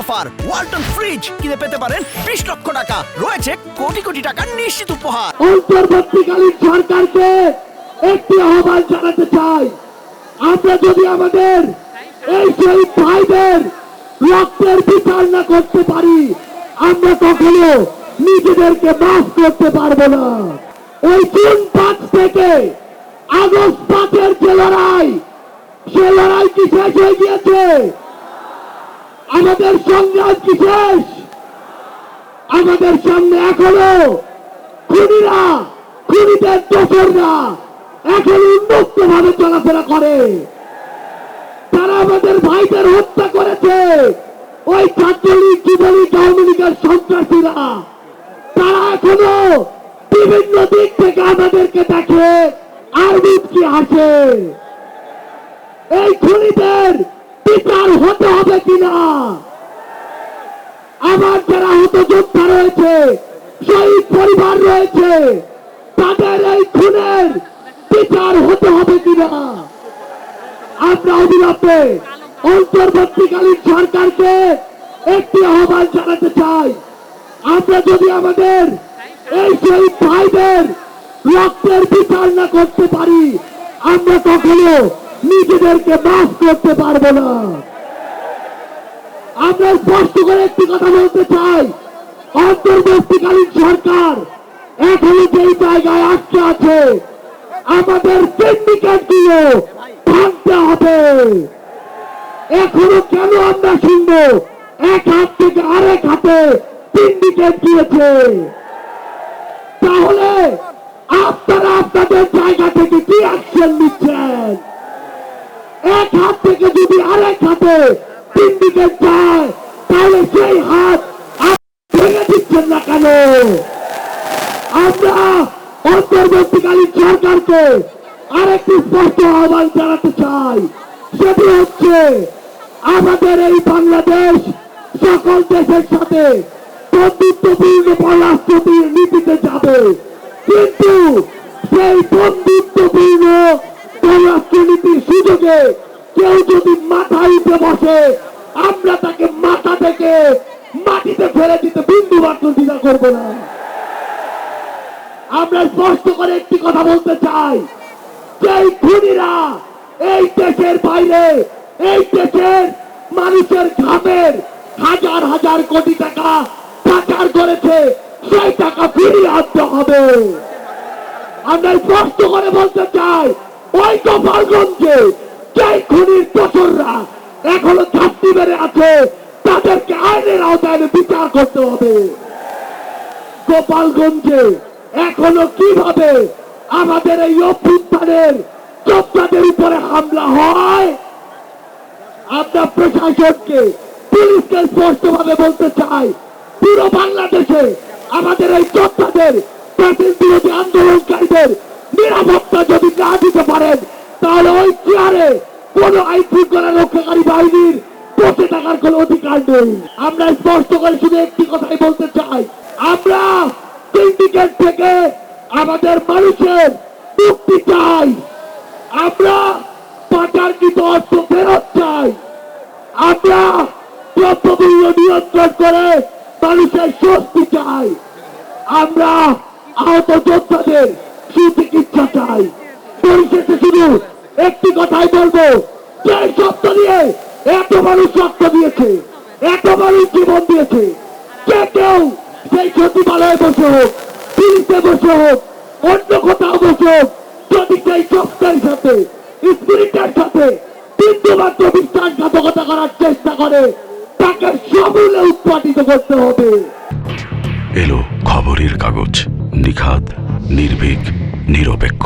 Offer. Walton fridge কিনে পেতে পারেন বিশ লক্ষ টাকা। রয়েছে কোটি কোটি টাকার নিশ্চিত উপহার। অন্তর্বর্তীকালীন সরকারকে একটি আহ্বান জানাতে চাই। আমরা যদি আমাদের এই শহীদ ভাইদের রক্তের বিচার না করতে পারি, আমরা কখনো নিজেদেরকে মাফ করতে পারব না। ওই জুন পাঁচ থেকে আগস্ট পাঁচের যে লড়াই, সে লড়াই কি শেষ হয়ে গিয়েছে? আমাদের সংগ্রাম কি শেষ আমাদের সামনে এখনও খুনিরা, খুনিদের দোসররা এখন উন্মুক্ত ভাবে চলাফেরা করে। তারা আমাদের ভাইদের হত্যা করেছে। ওই ছাত্রলীগ, যুবলীগ, আওয়ামী লীগের সন্ত্রাসীরা। তারা এখনও বিভিন্ন দিক থেকে আমাদেরকে দেখে আর মুচকি হাসে। এই খুনিদের বিচার হতে হবে কিনা? আমার যারা হত যোদ্ধা রয়েছে শহীদ পরিবার রয়েছে, তাদের এই খুনের বিচার হতে হবে কিনা? আমরা অবিলম্বে অন্তর্বর্তীকালীন সরকারকে একটি আহ্বান জানাতে চাই। আমরা যদি আমাদের এই শহীদ ভাইদের রক্তের বিচার না করতে পারি, আমরা কখনো নিজেদেরকে মাফ করতে পারব না। আমরা স্পষ্ট করে একটি কথা বলতে চাই। অন্তর্বর্তীকালীন সরকার এখনও যেই জায়গায় আটকে আছে, আমাদের সিন্ডিকেটগুলো ভাঙতে হবে। এখনও কেন আমরা শুনব? এক হাত থেকে আরেক হাতে সিন্ডিকেট দিয়েছে। তাহলে আপনারা আপনাদের জায়গা থেকে কি অ্যাকশন নিচ্ছেন? এক হাত থেকে যদি আরেক হাতে তিন দিকে যায়, তাহলে সেই হাত ভেঙে দিচ্ছেন না কেন? আমরা অন্তর্বর্তীকালীন সরকারকে আরেকটি স্পষ্ট আহ্বান জানাতে চাই। সেটি হচ্ছে, আমাদের এই বাংলাদেশ সকল দেশের সাথে বন্ধুত্বপূর্ণ পররাষ্ট্র নীতিতে যাবে। কিন্তু সেই বন্ধুত্বপূর্ণ সুযোগে কেউ যদি মাথায় উঠে বসে, আমরা তাকে মাথা থেকে মাটিতে ফেলে দিতে বিন্দু মাত্র দ্বিধা করব না। আমরা স্পষ্ট করে একটি কথা বলতে চাই যে এই খুনিরা এই দেশের বাইরে, এই দেশের মানুষের ঘামের হাজার হাজার কোটি টাকা পাচার করেছে, সেই টাকা ফিরিয়ে আনতে হবে। আমরা স্পষ্ট করে বলতে চাই ওই গোপালগঞ্জে যে আইনের বিচার করতে হবে? গোপালগঞ্জে এখনও কীভাবে আমাদের এই অভ্যুত্থানের যোদ্ধাদের উপরে হামলা হয়? আমরা প্রশাসনকে, পুলিশকে স্পষ্ট ভাবে বলতে চাই, পুরো বাংলাদেশে আমাদের এই যোদ্ধাদের ব্রিটিশ বিরোধী আন্দোলনকারীদের নিরাপত্তা যদি না দিতে পারেন, তাহলে ওই চেয়ারে কোন আইন শৃঙ্খলা রক্ষাকারী বাহিনীর বসে থাকার কোন অধিকার নেই। আমরা স্পষ্ট করে শুধু একটি কথাই বলতে চাই। আমরা সিন্ডিকেট থেকে আমাদের মানুষের মুক্তি চাই। আমরা পাচারকৃত অর্থ ফেরত চাই। আমরা দ্রব্যমূল্য নিয়ন্ত্রণ করে মানুষের স্বস্তি চাই। আমরা আহত যোদ্ধাদের সুচিকিৎসা চাই। পরিশেষে শুধু একটি কথাই বলব যে এই শব্দ নিয়ে এত মানুষ রক্ত দিয়েছে, এত মানুষ জীবন দিয়েছে। কে কেউ সেই সচিবালয়ে বসে হোক, পুলিশে বসে হোক, অন্য কোথাও বসে হোক, যদি সেই শব্দের সাথে, স্পিরিটের সাথে বিন্দু মাত্র বিশ্বাসঘাতকতা করার চেষ্টা করে, তাকে সমূলে উৎপাদিত করতে হবে। এলো খবরের কাগজ নিখাত নির্ভীক, নিরপেক্ষ।